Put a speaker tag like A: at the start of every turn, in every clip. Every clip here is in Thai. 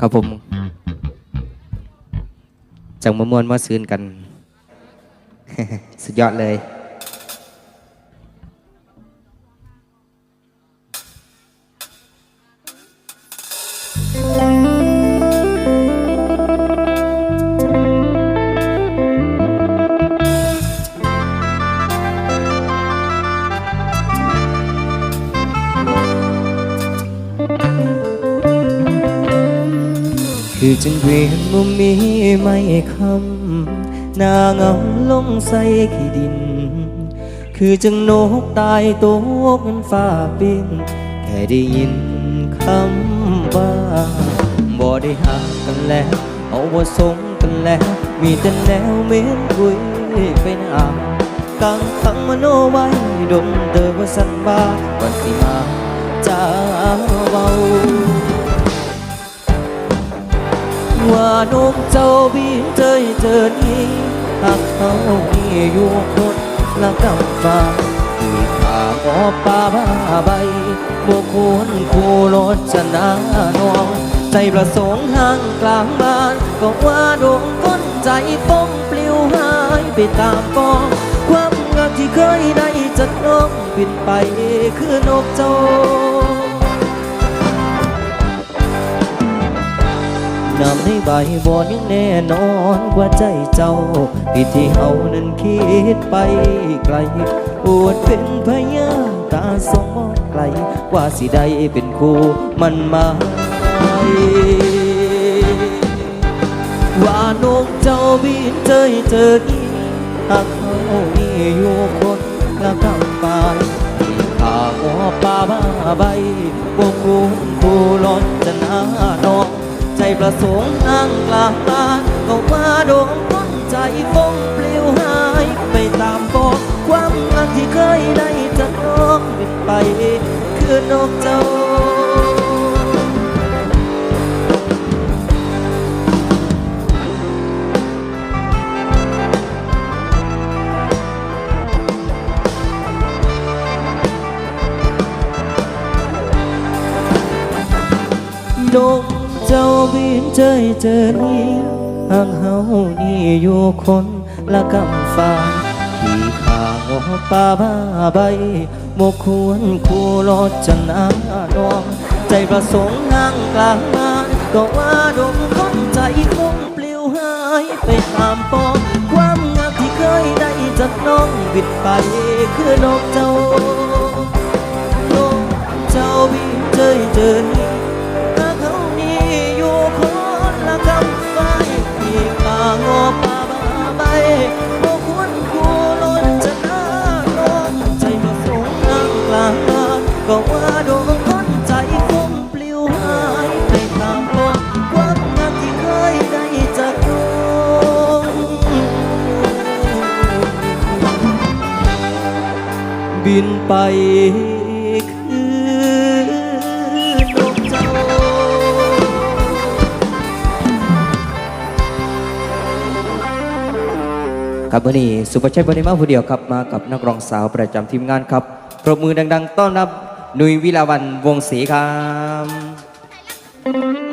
A: ครับผมจังมะมวนมาซื้นกัน สุดยอดเลย จึงเวียนมุมมีไม่คำหน้าเงาลงใส่ขี้ดิน คือจึงนกตายตกนั้นฟ้าปิงแค่ได้ยินคำว่าบ่ได้หากันแล้ว เอาว่าสงกันแล้ว มีแต่แนวเหม็นคุยไปหน้ากังขังมโนไว้ดมเดิมว่าสันบ้าวันสิมาจ้าเบา ว่านกเจ้าบินเจยเจอนี้หากเขามีอยู่คนละกำฟ้าที่ข้าหมอป่าบ้าใบบ่ควรคู่รถชนะน้องใจประสงค์ห่างกลางบ้าน ก็ว่าดวงก้นใจป้องปลิวหายไปตามกอง ความงามที่เคยได้จัดน้องบินไปคือนกเจ้า น้ำในใบบอนยังแน่นอนกว่าใจเจ้าที่ที่เฮานั้นคิดไปไกลปวดเป็นพยานตาสองมองไกล กว่าสิได้เป็นคู่มันหมายว่านกเจ้าบินเจยเจออีหากเขามีอยู่คนละกำปายข้าหัวป่าบ้าใบพวกคุณผู้อนจะหน้านองใจ ประสงค์นั่งกลางบ้านก็ว่าดวงก้นใจฟงปลิวหาย ไปตามฟองความรักที่เคยได้จากน้องบินไป คือนกเจ้าดง เจยเจอนี้ห่างเฮานี่อยู่คนละกำฟ้าที่ข้าหัวป่าบ้าใบโมควรคู่รถจะนาน้อง ใจประสงค์นั่งกลางบ้านก็ว่าดงคนใจคงปลิวหายไปตามปองความงามที่เคยได้จากน้องบิดไปคือนกเจ้านกเจ้าบินเจยเจอนี้ กลางบ้านก็ว่าดวงคนใจคงปลิวหายไปตามลมความงามที่เคยได้จากน้องบินไป ครับวันนี้สุภาชัยบริมาผู้เดียวครับมากับนักร้องสาวประจำทีมงานครับปรบมือดัง ๆ ต้อนรับนุยวิลาวันวงศรีครับ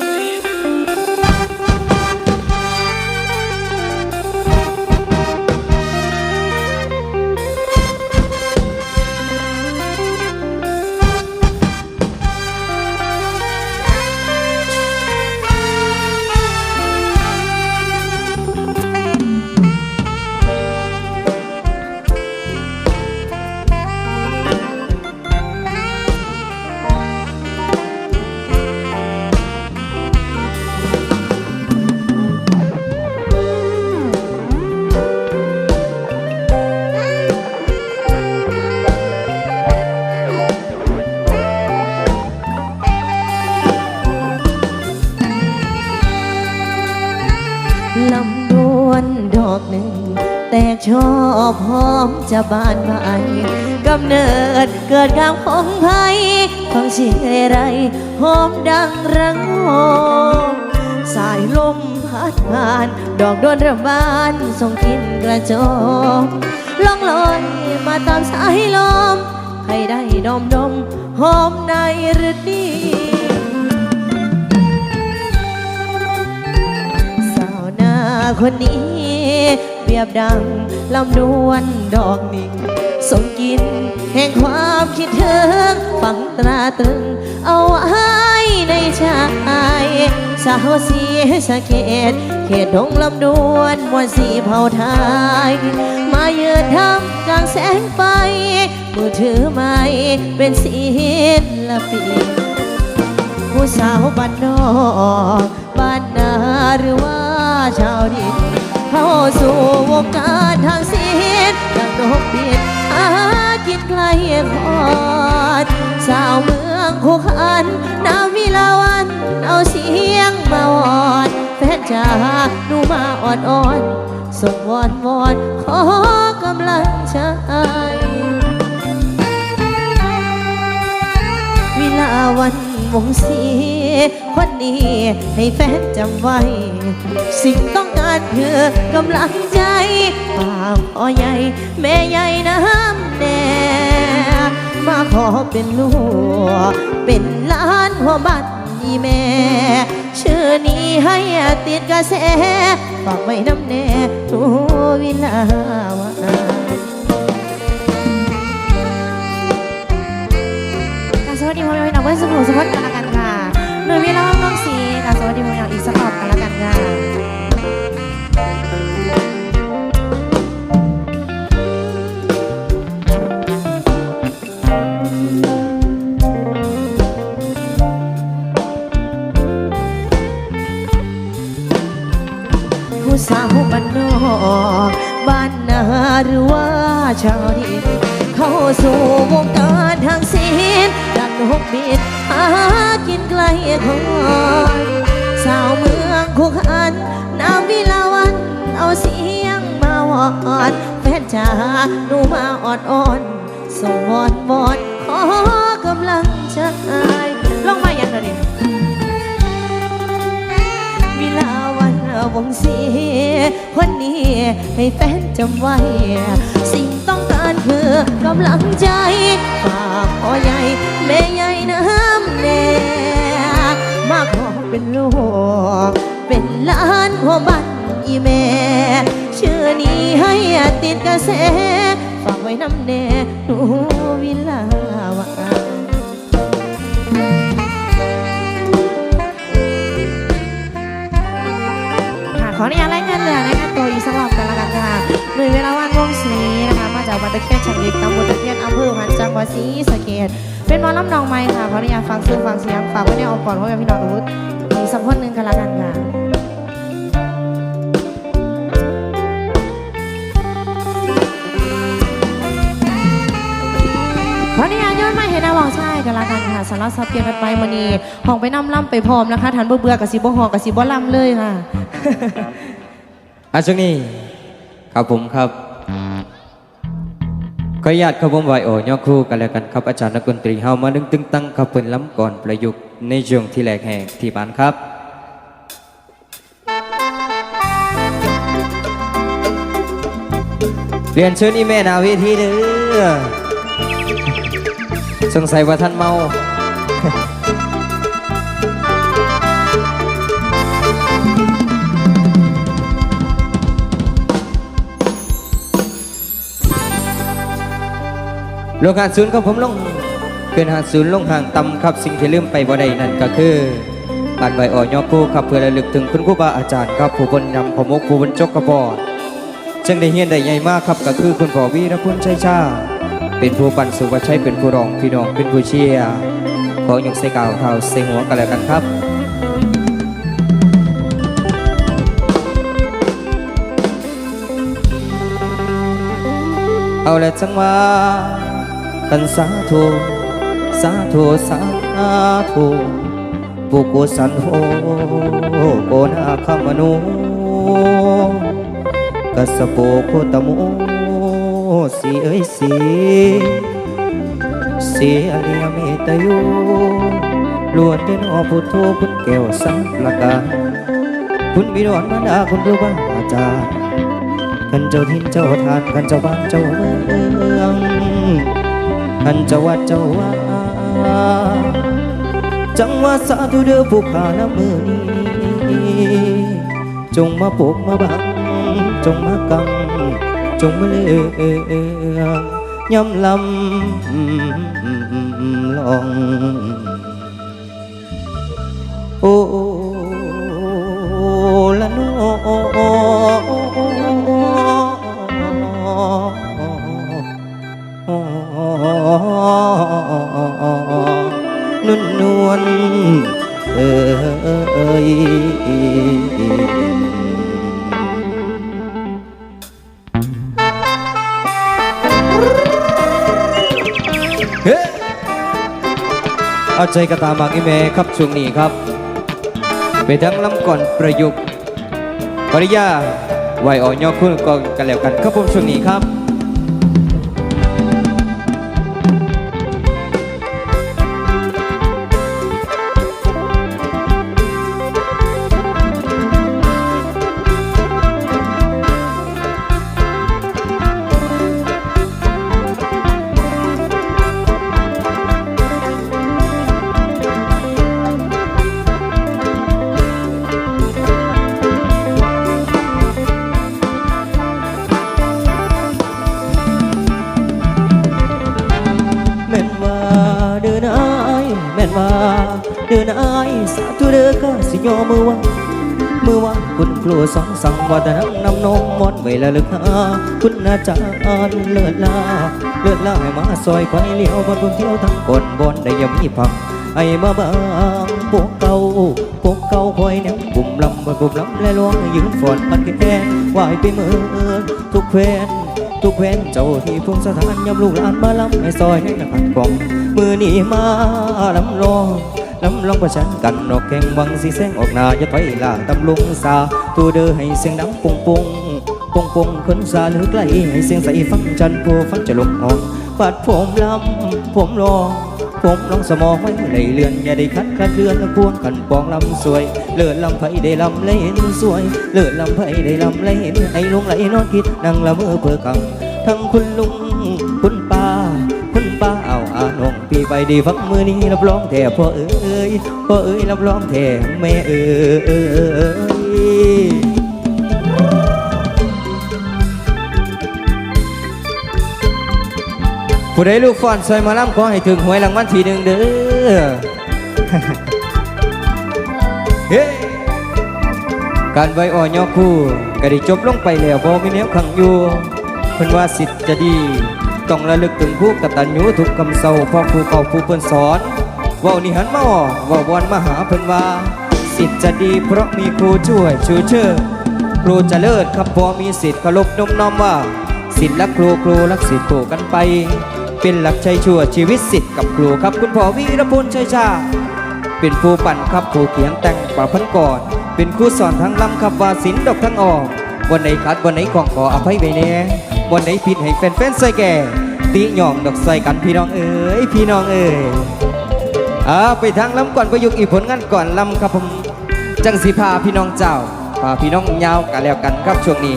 B: ชอบหอมจะบานใบกำเนิดเกิดกลางของไผ่ฟังเสียงไรหอมดังระงมสายลมพัดผ่าน ดอกดวนระบานส่งกลินกระโจมล่องลอยมาตามสายลม ให้ได้ดมดมหอมในฤดีสาวนาคนนี้เปรียบดัง ลำดวนดอกนิ่งส่งกลินแห่งความคิดถึงฝังตราตรึง เอาไว้ในใจสาวสีสะเกตเขตดงลำดวนมวลสีเผาไทย มาเยือนทำกลางแสงไฟมือถือไม้เป็นศิลปินผู้สาวบ้านนอกบ้านนาหรือว่าชาวดิน เข้าสู่วงการทางศิลป์ดังนกบินอากินไกลพอดสาวเมืองโคขันนาวิลาวันเอาเสียงมาวอนแฟนจ๋าหนูมาอ่อนอ่อนส่งวอนวอนขอกำลังใจ วันวงสีคนนี้ให้แฟนจำไว้ สิ่งต้องการคือกำลังใจฝากพ่อใหญ่ แม่ใหญ่น้ำแน่มาขอเป็นลูกเป็นหลานหัวบ้านอีแม่ ชื่อนี้ให้ติดกระแสฝากไว้น้ำแน่ทุกวิลาวัน
C: ดีพ่อแม่พี่น้องเพื่อนสมุทรสมุทรกันละกันค่ะหน่วยวิลาน้องสีค่ะสวัสดีพ่อแม่พี่น้องอีกสักรอบกันละกันค่ะ
B: ผู้สาวบ้านนอกบ้านนาหรือว่าชาวดินเข้าสู่วงการ ดักกบินหากินไกลคอนสาวเมืองคุกอันน้ำวิลาวัน เอาเสียงมาวอนแฟนจ๋าหนูมาออดอ่อนสวอนวอนขอกำลังใจ
C: ลองมาอย่างเดียวดิ
B: วิลาวันวงสีคนนี้ให้แฟนจำไว้ สิ่งต้องการคือกำลังใจฝากพ่อใหญ่ แม่ใหญ่น้ำแน่มาขอเป็นลูก เป็นหลานหัวบ้านอีแม่ชื่อนี้ให้ติดกระแสฝากไว้น้ำแน่หนูวิลาวัน
C: ค่ะขออนุญาตรายงานเรือรายงานตัวอีกสักรอบกันละกันค่ะหน่วยเวลาว่านวงศรีนะ จากวัดตะเคียนฉันลิกตำบลตะเคียนอำเภอพันจังหวัดศรีสะเกษเป็นหมอลำนองไม้ค่ะขออนุญาตฟังซึ่งฟังเสียงฝากไว้ในอ้อมก่อนพ่อแม่พี่น้องทุกท่านอีกสักคนหนึ่งกันละกันค่ะขออนุญาตย้อนมาเห็นนาวองชายกันละกันค่ะสำหรับสับเปลี่ยนกันไปมานีห้องไปน้ำล่ำไปพร้อมนะคะทันเบื่อเบื่อกับสีบ่หองกับสีบ่ล่ำเลยค่ะ
A: อาช่วงนี้ครับผมครับ ขออนุญาตครับผมไหวโอยอคู่กันแล้วกันครับอาจารย์นักดนตรีเฮามาดึงตึงตั้งครับเปินล้ำก่อนประยุกต์ในช่วงที่แหลกแหงที่บ้านครับเรียนเชิญอีแม่นาเวทีเด้อสงสัยว่าท่านเมา ลงหาดศูนย์ของผมลงเป็นหาดศูนย์ลงห่างต่ำครับสิ่งที่ลืมไปบ่ได้นั่นก็คือการไหวอ่อยอคู่ครับเพื่อระลึกถึงคุณครูบาอาจารย์ครับผู้บนนำขมกผู้บนจกกระบอกจึงได้เฮียนได้ใหญ่มากครับก็คือคุณพ่อวีรพุนชัยชา เป็นผู้ปันสุวัชัยเป็นผู้รองพี่น้องเป็นผู้เชียร์ขอยกใส่กล่าวเท้าใส่หัวกันแล้วกันครับเอาละจังว่า กันสาธุสาธุสาธุปุกุสันโหโกนาคมโนกัสสโปโคตโมสีเอ้ยสีสีอริยเมตโยล้วนเป็นอพุทโธพุทแก้วสัมประการคุณบิดอนมารดาคุณรู้บ้างอาจารย์กันเจ้าทินเจ้าทานกันเจ้าบ้านเจ้าเมือง ขันเจ้าวัดเจ้าว่า จังว่าสาธุเด้อผู้ขานะมือนี้จงมาปุกมาบัง จงมากัง จงมาเลืองย้ำลำลอง ใจกระตามากอีเมครับช่วงนี้ครับ ไปทั้งลำก่อนประยุกต์ปริยาไหวอ่อนยอคุณก่อนกันแล้วกันครับผมช่วงนี้ครับ สองสังว่าแต่นั่งนำนมมอนไว้ละลึกหาคุณอาจารย์เลิศลาเลิศลาให้มาซอยควายเลี้ยวบนบนเที่ยวทั้งคนบนได้ยังมีพังไอ้มาบางพวกเก่าพวกเก่าคอยเนี่ยบุ่มลำบนบุ่มลำและลวงยืนฝนมันแค่ไหวไปเมือทุกแฟนทุกแฟนเจ้าที่พงสถานยำลูกหลานมาลำในซอยในขันกล่องมือนี้มาลำลองลำลองประชันกักแข่งหวังสีแสงออกอย่าไปล่าตำลุงสาตัวเด้องดังปุงปุงปุงปุงคนสาหรือไกลให้เสียงใสฟังจันผู้ฟังจะลงห้องบาลำลอง สมองไว้ไหลเลือนอย่าได้คัดคัดเลือนพวงกันปองลำสวยเลือนลำไผได้ลำเลยเห็นสวยเลือนลำไผได้ลำเลยเห็นไอ้ลงไหลนอนคิดนั่ ป้อานงพี่ไปดีฟังมือนี้รับรองแท้พ่อเอ้ยพ่อเอ้ยรับรองแท้แม่เอ้ยผู้ใดลูกฟอนซอยมาล่ำขอให้ถึงหวยรางวัลทีหนึ่งเด้อเฮ้การไว้อ่อนยอคู่ก็ได้จบลงไปแล้วบ่มีแนวขังอยู่เพิ่นว่าสิทธิ์จะดี ต้องระลึกถึงผู้กตัญญูทุกคำเศร้าพ่อครูเก่าผู้เพิ่นสอนเว้านี่หันมาอ้อเว้าบอนมาหาเพิ่นว่า สิทธิ์จะดีเพราะมีครูช่วยชูเชิดครูจะเลิศครับพอมีสิทธิ์เคารพนมน้อมว่า สิทธิ์และครูครูรักสิทธิ์คู่กันไป เป็นหลักชัยชั่วชีวิตสิทธิ์กับครูครับคุณพ่อวีรพลชัยชา เป็นครูปั่นครับครูเขียนแต่งป่าพันก่อน เป็นครูสอนทั้งลำครับว่าศิลดอกทั้งออกวันไหนขาดวันไหนของขออภัยไว้แน่ วันไหนผิดให้แฟนๆใส่แก่ตีหย่องดอกใส่กันพี่น้องเอ๋ยพี่น้องเอ๋ยเอาไปทางลำก่อนประยุกต์อีกผลงานก่อนลำครับผมจังสีพาพี่น้องเจ้าพาพี่น้องยาวกันแล้วกันครับช่วงนี้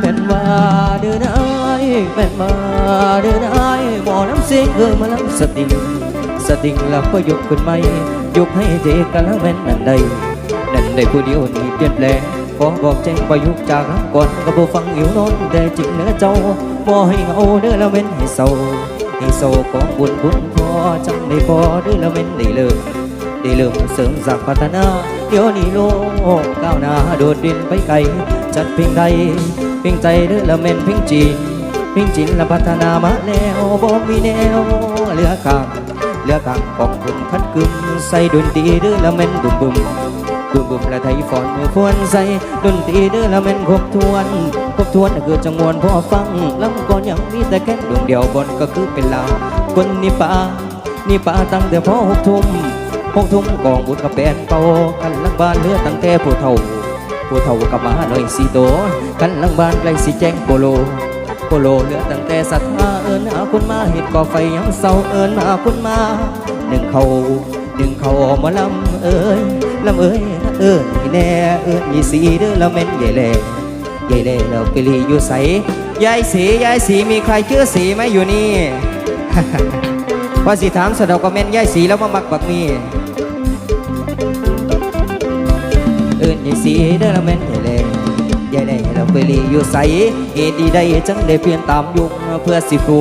A: เป็นว่าเดินไอ้ายเป็นว่าเดินไอ้ายหมอน้ำเสียงเออมาลำสติงสติงแล้วก็ยกขึ้นไม่ยกให้เจกันแล้วแม่นนั่นใด นั่นผู้เดียวนี่เปลี่ยนแปลงขอบอกแจ้งประยุกต์จากรั้งก่อนก็บ่ฟังหิวนอนแต่จริงเนื้อเจ้าบ่ให้เหงาเด้อล้วเว้นให้เศร้าให้เศร้าของบุญบุญพอจังได้พอเด้อล้วเว้นได้เลิกได้เริ่มเสริมสร้างพัฒนา เดี๋ยวนี้โลกก้าวหน้าโดดเด่นไปไกล จัดเพลงใดเพลงใจเด้อละเม่นเพลงจีนเพลงจีนละพัฒนามาแล้วบ่มีแนวเหลือข้างเหลือข้างของคุณคัดกึมใส่ดนตรีเด้อละเม่นบุ้มบุ้ม บุ้มบุ้มละไทยฟอนมือฟวนใสดนตรีเด้อละเม่นครบทวนครบทวนคือจังมวนพอฟังลำก่อนยังมีแต่แค่ดวงเดียวบนก็คือเป็นลาวคนนี่ป่านี่ป่าตั้งแต่พอหกทุ่มพงทุ่มกองบุญกับแปนเก่ากันลังบ้านเลือตั้งแต่ผู้เฒ่าผู้เฒ่ากับมาหน่อยสีโตกันลังบ้านไกลสีแจ้งโปโลโปโลเลือตั้งแต่ศรัทธาเอิญหาคุณมาเห็ดก่อไฟยังเศร้าเอิญหาคุณมาหนึ่งเขาหนึ่งเขาหมาลำเอ้ย ลำเอ้ยเอ้ยแน่เอ้ยมีสีเด้อละเม็นใหญ่แล่ใหญ่แล่แล้วไปลีอยู่ใสยายสียายสีมีใครชื่อสีไหมอยู่นี่ว่าสิถามสะดอกก็แม่นยายสีแล้วมามักบักมีเอิ้นยายสีเด้อละแม่นใหญ่เลยยายได้เราไปลีอยู่ใสเหตุใดจังได้เปลี่ยนตามยุคเพื่อสิฟู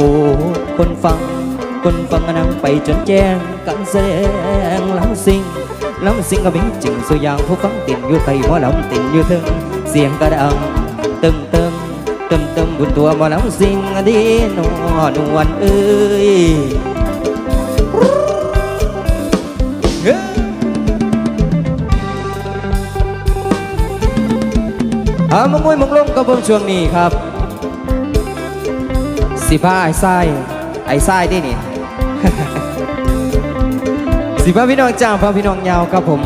A: คนฟัง คนฟังนั่งไปจนแจ้งกันแส ลำสิงก็มีจริงสุยางผู้ฟังติดอยู่ไตหมอลำติดอยู่ถึงเสียงกระดังตึมตึมตึมตึมบนตัวหมอลำสิงดีนอนวลเอ้ยฮ้ยเอามามวยมงลงกับเบิ่งช่วงนี้ครับ สิผ้าไอ้ไส้ไอ้ไส้ที่นี่ สิผ้าพี่น้องจ้างพาพี่น้องยาวครับผม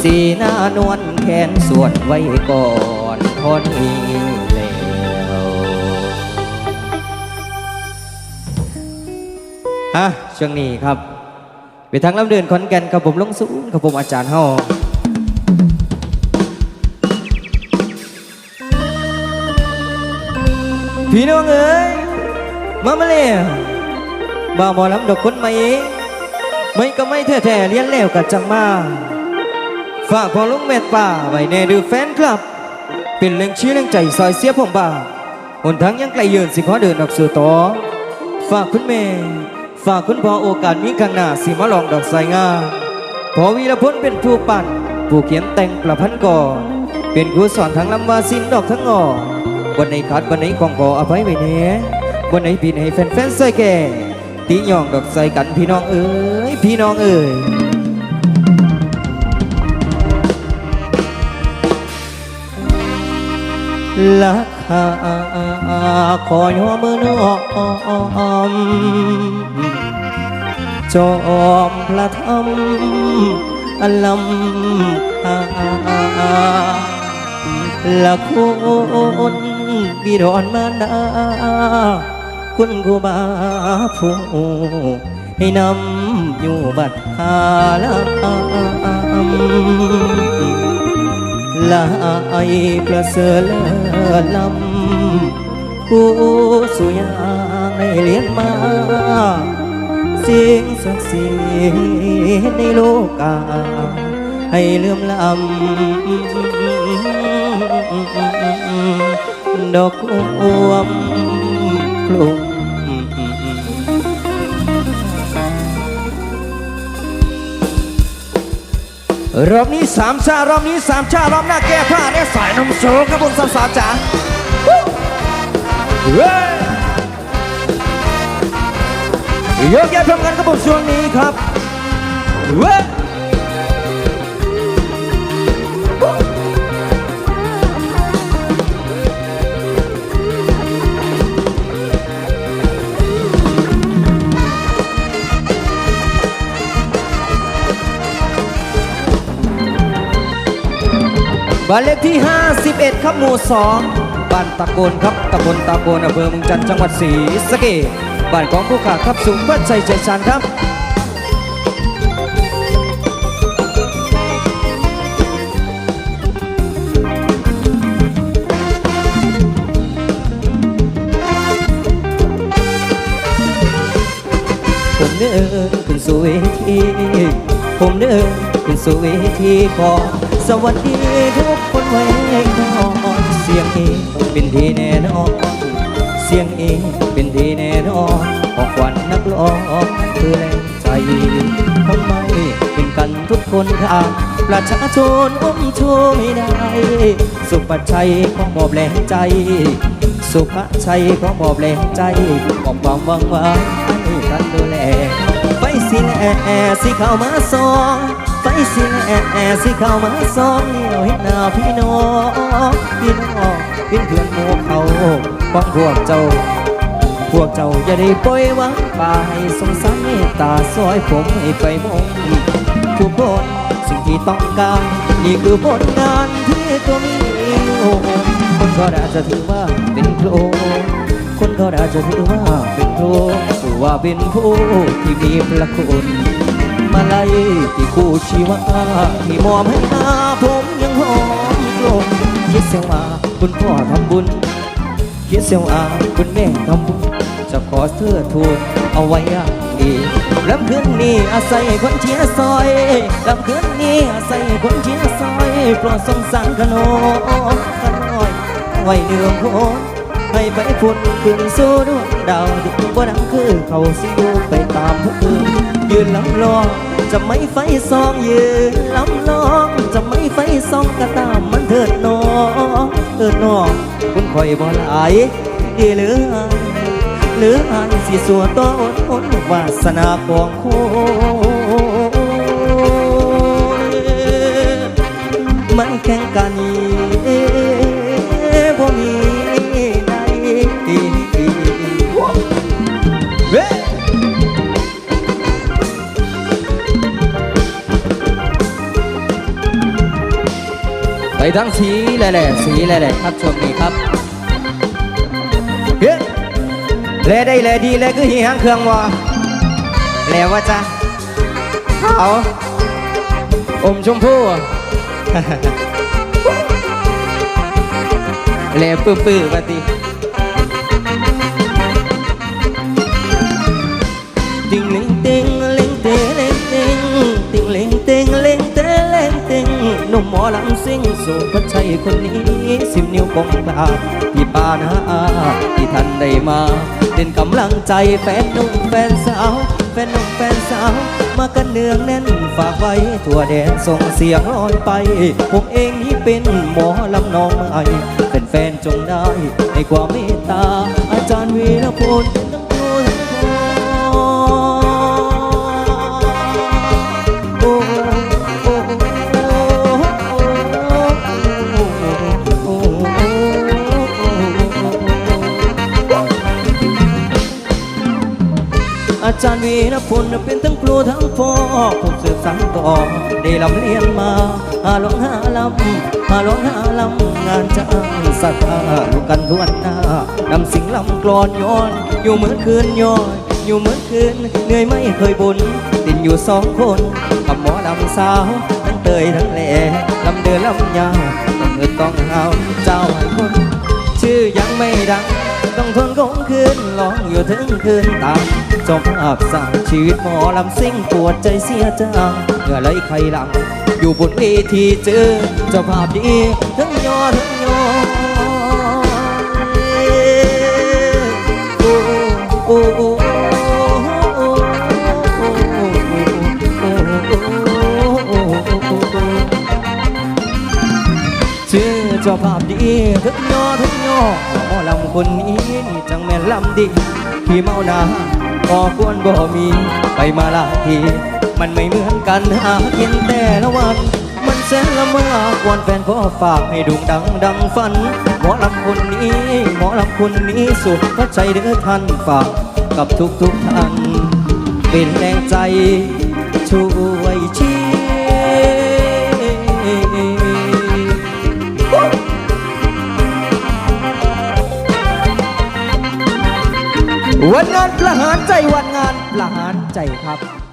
A: สีหน้านวลแขนส่วนไว้ก่อนทนอีแล้วฮะช่วงนี้ครับไปทางลำเดินขอนแก่นครับผมลงสูงครับผมอาจารย์เฮาพี่น้องเอ้ย มามาเลยบ่าวหมอลำดอกคนไม่ไม่ก็ไม่แท้ๆเลี้ยนแล้วกับจังมา ฝากพอลุงเม็ดป่าไว้ในดูแฟนคลับ เป็นแรงชี้แรงใจซอยเสียผมบ่าหนทั้งยังไกลเยินสิขอเดินออกสู่ต่อฝากคุณแม่ฝากคุณพ่อโอกาสมีข้างหน้าสิมาลองดอกสายงาพอวีรพลเป็นผู้ปั่นผู้เขียนแต่งประพันธ์ก่อนเป็นครูสอนทางลำวาสินดอกทั้งงอวันไหนขาดวันไหนของขออภัยไว้เนี้ วันไหนผิดให้แฟนๆใส่แก่ตีหย่องดอกใส่กันพี่น้องเอ้ยพี่น้องเอ้ยลักหาขอยอมือนอมจอมพระธรรมอลำคาละคุณบิดอนมารดาคุณครูบาผู้ให้นา ลำลายประเสริฐเลิศลำผู้สุยางในเลียนมาเสียงสั กลุ่มรอบนี้สามชารอบนี้สามชารอบหน้าแก้ผ้าเนี่ยสายน้ำโชกครับผมสาวสาวจ๋าเว้ยยกย้ายพร้อมกันครับผมช่วงนี้ครับเว้ย บ้านเลขที่ 51 ครับหมู่ 2 บ้านตะโกนครับตำบลตะโกนอำเภอเมืองจันทร์จังหวัดศรีสะเกษบ้านของผู้ขาครับสูงเพื่อใจใจชานครับผมเดินขึ้นสู่เวทีผมเดิน ขึ้นสู่เวทีขอสวัสดีทุกคนไว้ก่อนเสียงเองเป็นที่แน่นอนเสียงเองเป็นที่แน่นอนออกวันนักร้องคือแรงใจทำไมเป็นกันทุกคนค่ะประชาชนอมช่วยได้ สุภชัยของมอบแรงใจ สุภชัยของมอบแรงใจมอบความหวังไว้ให้กันดูแลไฟสิแอสิเข้ามาซอง ไฟสิแอสิเข้ามาซ้องเลี้ยวเห็นหน้าพี่น้องพี่น้องเป็นเพื่อนหมู่เขาของพวกเจ้า พวกเจ้าอย่าได้ปล่อยวางปลายสงสารเมตตาซอยผมให้ไปมองทุกคนสิ่งที่ต้องการ นี่คือผลงานที่ตัวมีอยู่คนก็อาจจะถือว่าเป็นครูคนก็อาจจะถือว่าเป็นครูถือว่าเป็นผู้ที่มีพระคุณ มาไล่ที่คู่ชีวาที่มอบให้มาผมยังหอมกลมคิดเสียว่าคุณพ่อทำบุญ คิดเสียวอาคุณแม่ทำบุญ จะขอเสื้อทูลเอาไว้อย่างดีลำคืนนี้อาศัยคนเชียซอยลำคืนนี้อาศัยคนเชียซอยโปรดสงสารขนมขน้อยไว้เนื้อโคให้ไปฝุ่นขึ้นสู่ดวงดาวที่บ่ดังคือเขาสิอยู่ไปตามผู้อื่น ยืนลำลองจะไม่ไฟซองยืนลำลองจะไม่ไฟซองก็ตามมันเถิดน้องเถิดน้องคุณคอยบ่หลายดีเหลือเหลืออายสิสัวต่ออดทนวาสนาของคนมันแข่งกัน ทั้งสีแหล่ๆสีแหล่ๆครับช่วงนี้ครับเฮ้ยแลได้แลดีแลคือหีหางเครื่องวะแลว่าจ้ะเอาอมชมพู่แล่ปื้อๆปฏิ นุ่มหมอลำซิ่งสู่พระชัยคนนี้ สิบนิ้วกองบาที่ปานาที่ท่านได้มาเป็นกำลังใจแฟนหนุ่มแฟนสาว แฟนหนุ่มแฟนสาว มากันเนืองแน่นฝากไว้ ทั่วแดนส่งเสียงลอยไป ผมเองนี่เป็นหมอลำนองใหม่เป็นแฟนจงได้ให้ความเมตตา อาจารย์วีรพลาจารย์วีรพลเป็นทั้งครูทั้งพ่อผมสืบสานต่อได้ลำเลียนมาหาหลงหาลำหาหลงหาลำงานจ้างสัตว์ลูกกันทวนหน้านำสิ่งลำกลอนย้อน อยู่เหมือนคืนย้อน อยู่เหมือนคืนเหนื่อยไม่เคยบุญติดอยู่สองคนกับหมอลำสาวทั้งเตยทั้งแหล่ลำเดือลำยาวต้องเงินต้องเอาเจ้าให้คน ชื่อยังไม่ดัง ต้องทนคงคืนร้องอยู่ถึงคืนตามจบภาพสั่งชีวิตหมอลำซิ่งปวดใจเสียจังเหงื่อไหลใครหลัง อยู่บนเวทีเจอเจ้าภาพดีทั้งยอทั้งยอโอ้โอ้โอ้ชื่อเจ้าภาพดีทึกยอทึกยอหมอลำ คนนี้จังแม่นลำดีที่เมาหนาก็ควรบ่มีไปมาลาทีมันไม่เหมือนกันหากินแต่ละวัน มันแสนละเมอควรแฟนขอฝากให้ดุงดังดังฝันหมอลำคนนี้หมอลำคนนี้สุดพระใจเด้อท่านฝากกับทุกทุกท่านเป็นแรงใจช่วยชี วันงานประหารใจวันงานประหารใจครับ